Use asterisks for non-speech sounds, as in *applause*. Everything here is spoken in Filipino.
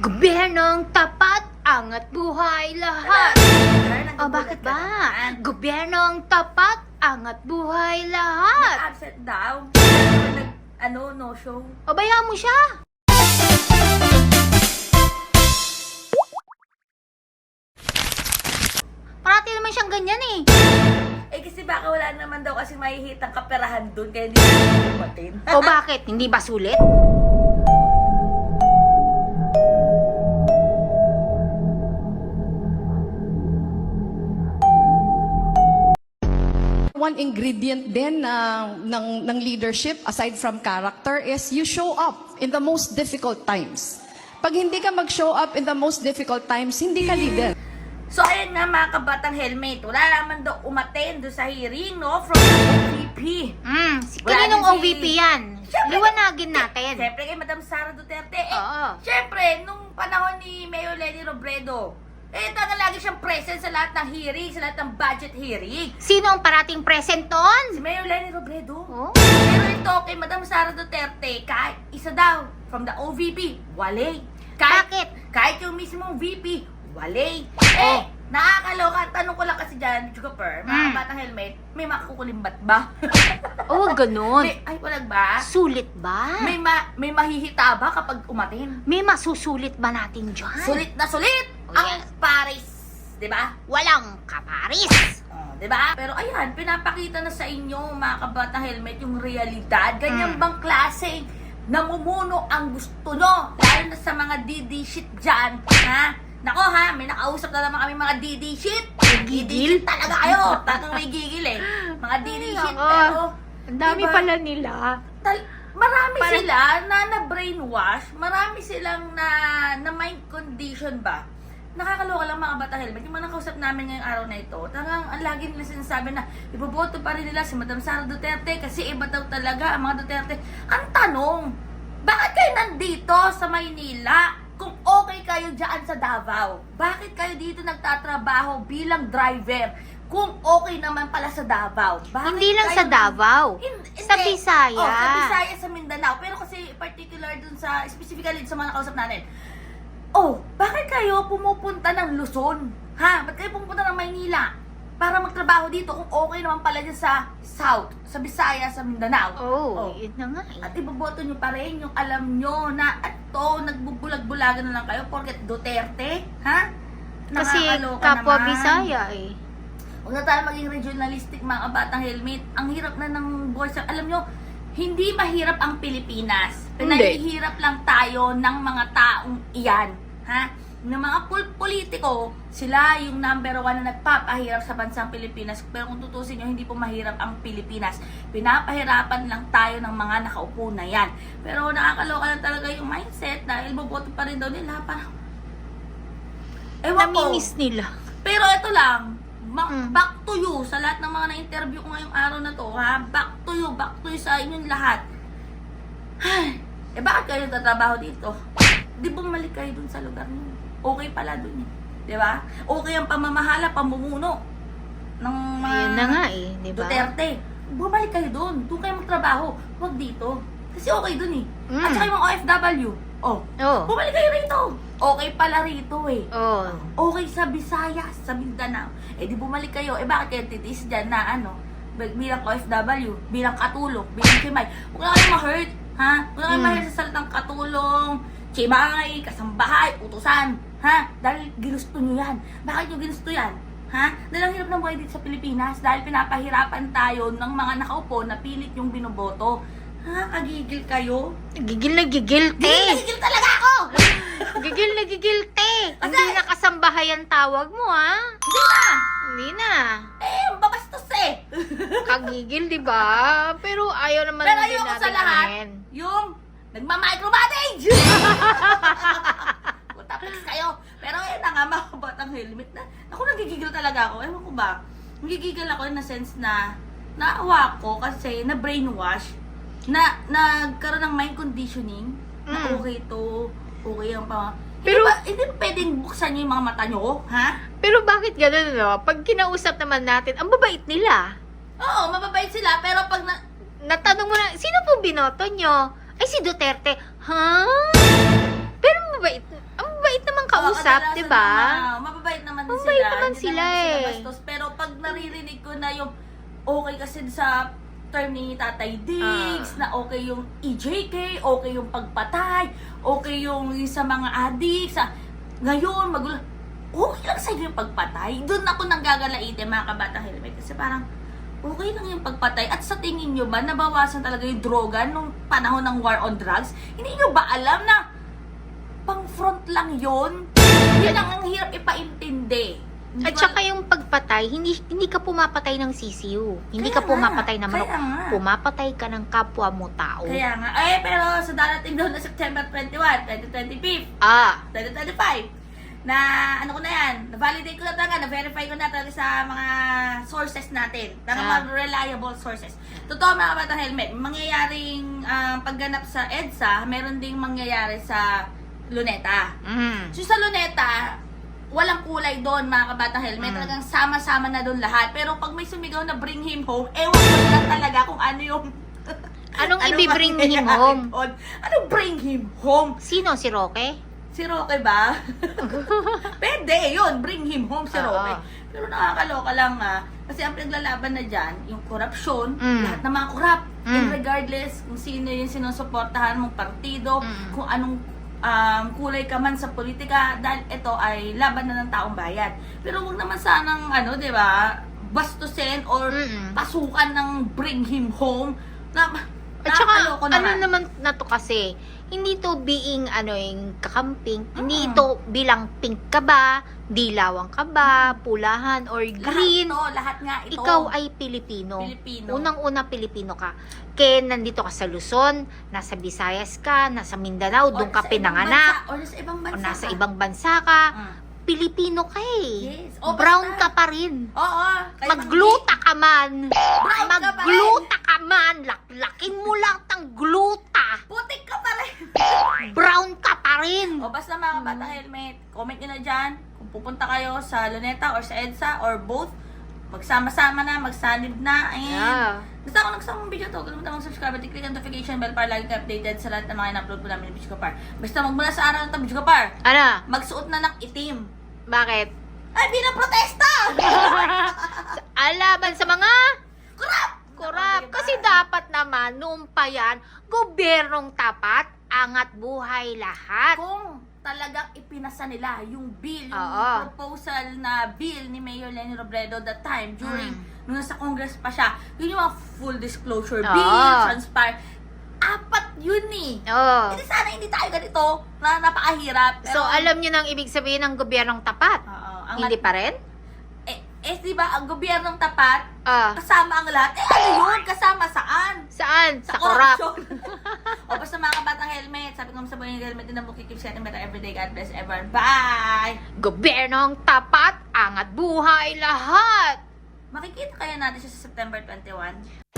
Gobyernong tapat, angat buhay lahat. O bakit ba? Gobyernong tapat, angat buhay lahat. Absent daw. Nag, ano, no show. O bayaan mo siya. Parati naman siyang ganyan eh. Eh kasi baka wala naman daw kasi mahihitang kaperahan dun kaya hindi na dumating. O bakit? Hindi ba sulit? One ingredient din na, ng, ng leadership, aside from character, is you show up in the most difficult times. Pag hindi ka mag-show up in the most difficult times, hindi ka leader. So ayan nga mga kabatang helmet, wala naman daw umaten doon sa hearing, no? From the OVP. Hmm, si kaninong si- OVP yan? Siyempre- Liwanagin natin. Siyempre kay Madam Sara Duterte. Eh, Oo. Siyempre, nung panahon ni Mayor Lenny Robredo, eh talaga lagi siyang present sa lahat ng hearing, sa lahat ng budget hearing. Sino ang parating present Si doon? Mayor Lenny Robredo. Oh? Pero ito kay Madam Sara Duterte, kahit isa daw from the OVP, wale. Kahit, Bakit? Kahit yung mismong VP, wale. Oh. Eh, nakakaloka. Tanong ko lang kasi dyan, Chugaper, mga Mm. batang helmet, may makukulimbat ba? *laughs* Oh, ganun. may, ay, walang ba? Sulit ba? May, ma, may mahihita ba kapag umatin? May masusulit ba natin dyan? Sulit na sulit Oh, ang yes. Paris. 'Di ba? Walang kaparis. Oh, 'di ba? Pero ayan, pinapakita na sa inyo mga kabatang helmet yung realidad. Ganyan Mm. bang klase namumuno ang gusto nyo? Lalo na sa mga DD shit dyan, ha? Nako ha, may nakausap na naman kami mga DD shit. Gigil? Shit talaga kayo. *laughs* Talagang may gigil eh. Mga DD Ay, shit, nako. pero... Ang dami diba, pala nila. tal- marami Parang- sila na na-brainwash, marami silang na, na mind condition ba? Nakakaloka lang mga bata helmet. Yung mga nakausap namin ngayong araw na ito, talagang ang lagi nila sinasabi na iboboto pa rin nila si Madam Sara Duterte kasi iba daw talaga ang mga Duterte. Ang tanong, bakit kayo nandito sa Maynila kung okay kayo dyan sa Davao? Bakit kayo dito nagtatrabaho bilang driver kung okay naman pala sa Davao? Bakit Hindi lang kayo sa Davao. Hin- Sa. Bisaya. Oh, sa Bisaya, sa Mindanao. Pero kasi particular dun sa, specifically sa mga nakausap natin. Oh, bakit kayo pumupunta ng Luzon? Ha? Ba't kayo pumupunta ng Maynila? Para magtrabaho dito kung okay naman pala dyan sa South, sa Bisaya, sa Mindanao. Oh, yun na nga eh. At iboboto nyo pa rin yung alam nyo na ito, nagbubulag-bulagan na lang kayo porket Duterte, ha? Kasi Nakakaloka kapwa naman. Bisaya eh. Huwag na tayo maging regionalistic mga batang helmet. Ang hirap na ng sa... Alam nyo, hindi mahirap ang Pilipinas. Pinahihirap lang tayo ng mga taong iyan. Ha? Ng mga pol- politiko, sila yung number one na nagpapahirap sa bansang Pilipinas. Pero kung tutusin nyo, hindi po mahirap ang Pilipinas. Pinapahirapan lang tayo ng mga nakaupo na yan. Pero nakakaloka lang talaga yung mindset dahil boboto pa rin daw nila. Parang, ewan ko. Namimiss nila. Pero ito lang, ma- Mm. back to you sa lahat ng mga na-interview ko ngayong araw na to, ha? Back to you, back to you sa inyong lahat. Ay, eh bakit kayo nagtatrabaho dito? Di bumalik kayo dun sa lugar niyo. Okay pala dun eh. Di ba? Okay ang pamamahala, pamumuno ng mga Ayun na nga eh, di ba? Duterte. Bumalik kayo dun. Doon kayo magtrabaho. Huwag dito. Kasi okay dun eh. Mm. At saka yung mga OFW. Oh, Oh. bumalik kayo rito. Okay pala rito eh Oh. okay sa Visayas, sa Mindanao. Eh di bumalik kayo, eh bakit kayo titis dyan na ano, bil- bilang OFW, bilang katulong, bilang kimay. Huwag na kayo ma-hurt, ha? Huwag na kayo Mm. ma-hurt sa salitang katulong, kimay, kasambahay, utusan, ha? Dahil ginusto nyo yan. Bakit nyo ginusto yan? Ha? Dahil ang hirap ng buhay dito sa Pilipinas dahil pinapahirapan tayo ng mga nakaupo na pilit yung binoboto. Ha? Kagigil kayo? Gigil na gigil, te. Gigil talaga ako! *laughs* Gigil na gigil, te. Kasi- Hindi na kasambahay ang tawag mo, ha? Hindi na! Hindi na. Eh, babastos eh! *laughs* Kagigil, di ba? Pero ayaw naman Pero ayoko natin sa lahat, anuhin. yung nagmamicromanage! *laughs* Tapos kayo. Pero ayun na nga, mga batang helmet na. Ako nagigigil talaga ako. Ewan ko ba? Nagigigil ako in a sense na naawa ko kasi na brainwash na nagkaroon ng mind conditioning na Mm. okay to, okay ang pa. Pero- hindi ba, hindi ba pwedeng buksan niyo yung mga mata niyo? Ha? Pero bakit ganun, no? Pag kinausap naman natin, ang babait nila. Oo, mababait sila, pero pag na, Natanong mo na, sino pong binoto nyo? Ay, si Duterte. Ha? Pero mabait. Ang kausap, kadalasan di ba? naman, Mababait naman din Mababait sila. naman hindi sila naman eh. bastos. Pero pag naririnig ko na yung okay kasi sa term ni Tatay Diggs, Ah. na okay yung EJK, okay yung pagpatay, okay yung sa mga addicts, sa, ngayon, magulo, okay lang sa'yo yung pagpatay. Doon ako nanggagalaite, mga kabata helmet. Kasi parang, okay lang yung pagpatay. At sa tingin nyo ba, nabawasan talaga yung droga nung panahon ng war on drugs? Hindi nyo ba alam na pang front lang yun? Yun ang ang hirap ipaintindi. Hindi At saka yung pagpatay, hindi hindi ka pumapatay ng CCU. Hindi Kaya ka pumapatay nga, ng manok. Pumapatay ka ng kapwa mo tao. Kaya nga, eh, pero sa darating daw na September 21, 2025, Ah, 2025, na ano ko na yan, na-validate ko na talaga, na-verify ko na talaga sa mga sources natin, ng Ah. mga reliable sources. Totoo mga batang helmet, mangyayaring ah, pagganap sa EDSA, meron ding mangyayari sa Luneta. mm. So sa Luneta, walang kulay doon mga kabatang helmet. Mm. Talagang sama-sama na doon lahat. Pero pag may sumigaw na bring him home, ewan ko lang talaga kung ano yung... *laughs* Anong Anong ibibring him home? doon. Anong bring him home? Sino si Roque? Si Roque ba? *laughs* Pwede, yun. Bring him home si. Roque. Pero nakakaloka lang nga. Kasi ang pinaglalaban na dyan, yung korupsyon, Mm. lahat ng mga korap. Mm. Regardless kung sino yung sinusuportahan mong partido, Mm. kung anong um, kulay ka man sa politika, dahil ito ay laban na ng taong bayan. Pero wag naman sanang, ano, di ba, bastusin or Mm-mm. pasukan ng bring him home. Na, At saka, nakakaloko ano naman na to kasi, hindi to being, ano yung kakamping, hindi Mm. ito bilang pink ka ba, dilawang ka ba, pulahan, or Lahat green. ito, lahat nga ito. Ikaw ay Pilipino. Pilipino. Unang-una Pilipino ka. Kaya nandito ka sa Luzon, nasa Visayas ka, nasa Mindanao, O doon ka pinanganak, bansa, O nasa ibang o bansa nasa ka. ibang bansa ka, Mm. Pilipino ka eh. Yes. O, Brown basta. ka pa rin. Oo. kahit Magluta ka man. Brown ka pa rin. Magluta ka man. Laklakin mo lang tang gluta. Rin. o basta mga bata helmet, comment nyo na dyan kung pupunta kayo sa Luneta or sa EDSA or both. Magsama-sama na, magsanib na. And Yeah. Basta ako nagsamang video to, kalimutan mong subscribe at i-click ang notification bell para lagi ka updated sa lahat ng mga in-upload po namin ni Bitch Kapar. Basta magmula sa araw ng to, Bitch Kapar, Ano? magsuot na ng itim. Bakit? Ay, bilang protesta! *laughs* Alaban sa mga Kurap! korap. Diba? Kasi dapat naman, noong pa yan, gobyernong tapat, angat buhay lahat. kung talagang ipinasa nila yung bill, yung Oo. proposal na bill ni Mayor Lenny Robredo that time during Mm. nung nasa Congress pa siya. Yun yung mga full disclosure Oo. bill, transparent. Apat yun eh. Oo. Hindi sana hindi tayo ganito na napakahirap. So, alam nyo nang ibig sabihin ng gobyernong tapat? Oo, ang Hindi pa rin? Eh, eh di ba, ang gobyernong tapat, Ah. kasama ang lahat. Eh ano yun? Kasama saan? Saan? Sa korap. corruption. *laughs* o basta mga kabatang helmet, sabi ko sa buhay ng helmet din ang book, keep setting better everyday. God bless everyone. Bye! Gobyernong tapat, angat buhay lahat. Makikita kaya natin siya sa September 21?